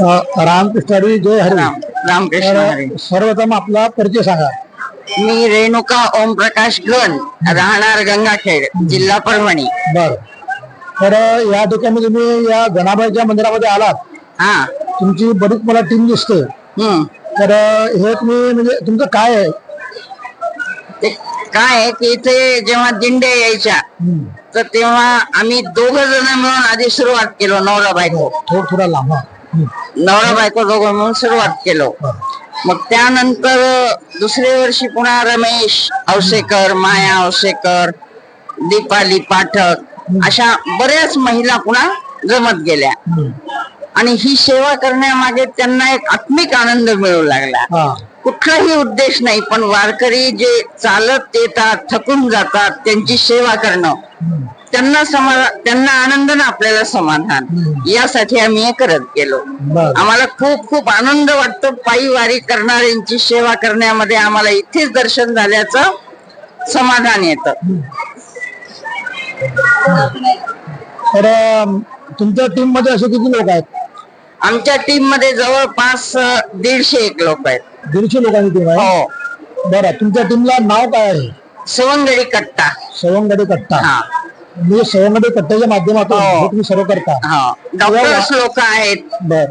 रामकृष्णारी जय हरी. राम रामकृष्ण हरी. सर्वप्रथम आपला परिचय सांगा. मी रेणुका ओमप्रकाश गण राहणार गंगाखेड जिल्हा परभणी. बर. तर या ठिकाणी तुम्ही या गणाबाईच्या मंदिरामध्ये आलात. हा. तुमची बरीच मला टीम दिसते. हम्म. तर हे तुम्ही म्हणजे तुमचं काय आहे? ते काय आहे की इथे जेव्हा दिंड्या यायच्या हम्म. तर तेव्हा आम्ही दोघ जण मिळून आधी सुरुवात केलो नवरा बायको थोडं थोडा लांब हा. हम्म. नवरा बायको दोघं मिळून सुरुवात केलो. मग त्यानंतर दुसऱ्या वर्षी पुन्हा रमेश औसेकर माया औसेकर दीपाली पाठक अशा बऱ्याच महिला पुन्हा जमत गेल्या. आणि ही सेवा करण्यामागे त्यांना एक आत्मिक आनंद मिळू लागला हा कुठलाही उद्देश नाही पण वारकरी जे चालत येतात थकून जातात त्यांची सेवा करणं. त्यांना समा त्यांना आनंद ना आपल्याला समाधान. यासाठी आम्ही हे करत गेलो. आम्हाला खूप खूप आनंद वाटतो पायी वारी करणाऱ्यांची सेवा करण्यामध्ये आम्हाला इथेच दर्शन झाल्याचं समाधान येतं. तर तुमच्या टीममध्ये असे किती लोक आहेत? आमच्या टीममध्ये जवळपास दीडशे एक लोक आहेत. दीडशे लोकांची टीम आहे? हो. बरं तुमच्या टीमला नाव काय आहे? सवंगडी कट्टा. सवंगडी कट्टा. हा मी सवंगडी कट्ट्याच्या माध्यमातून हो. हे तुम्ही सर्व करता. हा. डॉक्टर्स लोक आहेत. बर.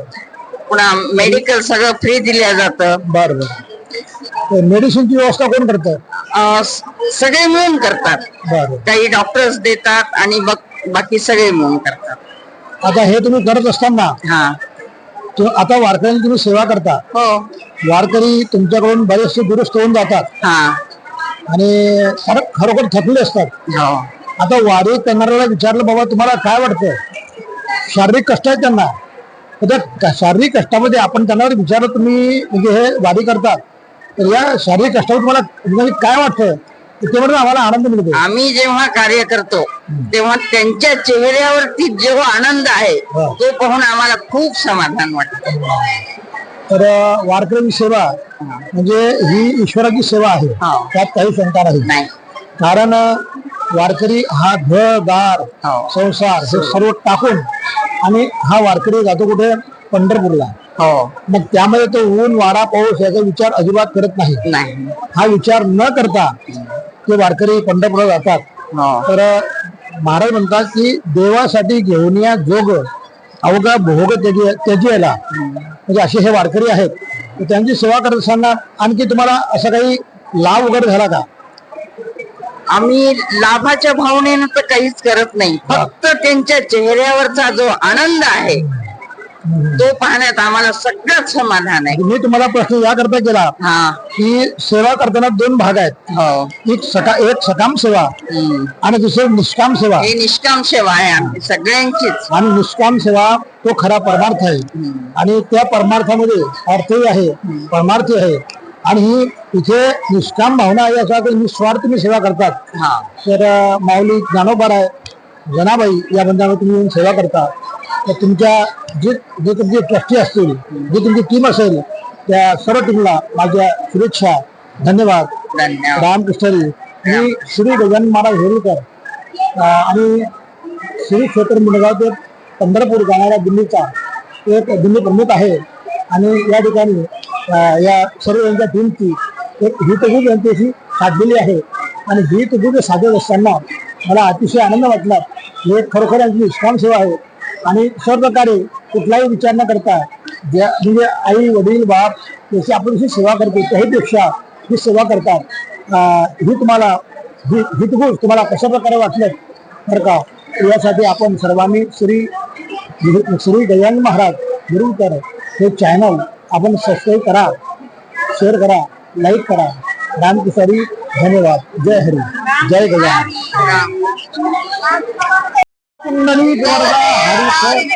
पुन्हा मेडिकल सगळं फ्री दिलं जातं. बर बर. मेडिसिनची व्यवस्था कोण करतं? अं, स- सगळे मिळून करतात. बर. काही डॉक्टर्स देतात आणि बक- बाकी सगळे मिळून करतात. आता हे तुम्ही करत असताना हा. तु- आता वारकऱ्यांची तुम्ही सेवा करता. हो. वारकरी तुमच्याकडून बरेचसे दुरुस्त होऊन जातात. हा. आणि खर- खरोखर थकले असतात. हो. आता वारी करणाऱ्याला विचारलं बाबा तुम्हाला काय वाटतं शारीरिक कष्ट आहेत त्यांना. त्या शारीरिक कष्टामध्ये आपण त्यांना विचारलं तुम्ही म्हणजे हे वारी करतात. तर या शारीरिक कष्टावर तुम्हाला म्हणजे काय वाटतं आम्हाला आनंद मिळतो. आम्ही जेव्हा कार्य करतो तेव्हा त्यांच्या चेहऱ्यावरती जेव्हा आनंद आहे हा. तो पाहून आम्हाला खूप समाधान वाटतं. तर वारकऱ्यांची सेवा म्हणजे ही ईश्वराची सेवा आहे. त्यात काही शंका नाही. कारण वारकरी हा घर दार हो. संसार हे सर्व टाकून आणि हा वारकरी जातो कुठे? पंढरपूरला. हो. मग त्यामध्ये तो ऊन वारा पाऊस याचा विचार अजिबात करत नाही. नाही. हा विचार न करता ते वारकरी पंढरपूरला जातात. हो. तर महाराज म्हणतात की देवासाठी घेऊन या जोग अवघा भोग याला. म्हणजे असे हे वारकरी आहेत. त्यांची सेवा करत असताना आणखी तुम्हाला असं काही लाभ वगैरे झाला का? आम्ही लाभाच्या भावनेनं तर काहीच करत नाही. फक्त त्यांच्या चेहऱ्यावरचा जो आनंद आहे तो पाहण्यात आम्हाला सगळं समाधान आहे. मी तुम्हाला प्रश्न याकरता केला हा. की सेवा करताना दोन भाग आहेत. हो. एक सका एक सकाम सेवा हम्म. आणि दुसरी निष्काम सेवा. ही निष्काम सेवा आहे आमची सगळ्यांचीच. आणि निष्काम सेवा तो खरा परमार्थ आहे. आणि त्या परमार्थामध्ये अर्थही आहे परमार्थी आहे. आणि इथे निष्काम भावना आहे असा की निस्वार्थ तुम्ही सेवा करतात. हा. तर माऊली ज्ञानोबार आहे जनाबाई या बंधावर तुम्ही येऊन सेवा करता. तर तुमच्या जे जे तुमचे ट्रस्टी असतील जी तुमची टीम असेल त्या सर्व टीमला माझ्या शुभेच्छा धन्यवाद. रामकृष्णरी मी श्री गजानन महाराज हेरुकर आणि श्री क्षेत्र मुलगाव ते पंढरपूर जाणाऱ्या दिल्लीचा एक दिल्ली प्रमुख आहे. आणि या ठिकाणी या सर्व यांच्या टीमची एक हितगुज यांच्याशी साधलेली आहे. आणि हितगुज साधत असताना मला अतिशय आनंद वाटला. हे खरोखर यांची निष्काम सेवा आहे. आणि सर्व प्रकारे कुठलाही विचार न करता ज्या म्हणजे आई वडील बाप याची आपण जशी सेवा करतो त्याहीपेक्षा ही सेवा करतात. ही तुम्हाला ही हितगुज तुम्हाला कशा प्रकारे वाटलं? बरं का यासाठी आपण सर्वांनी श्री श्री गजानन महाराज गुरुकर हे चॅनल आपण सबस्क्राईब करा शेअर करा लाईक करा. रामकिसारी धन्यवाद. जय हरी. जय गजानन. कुंडली गोरगा हरी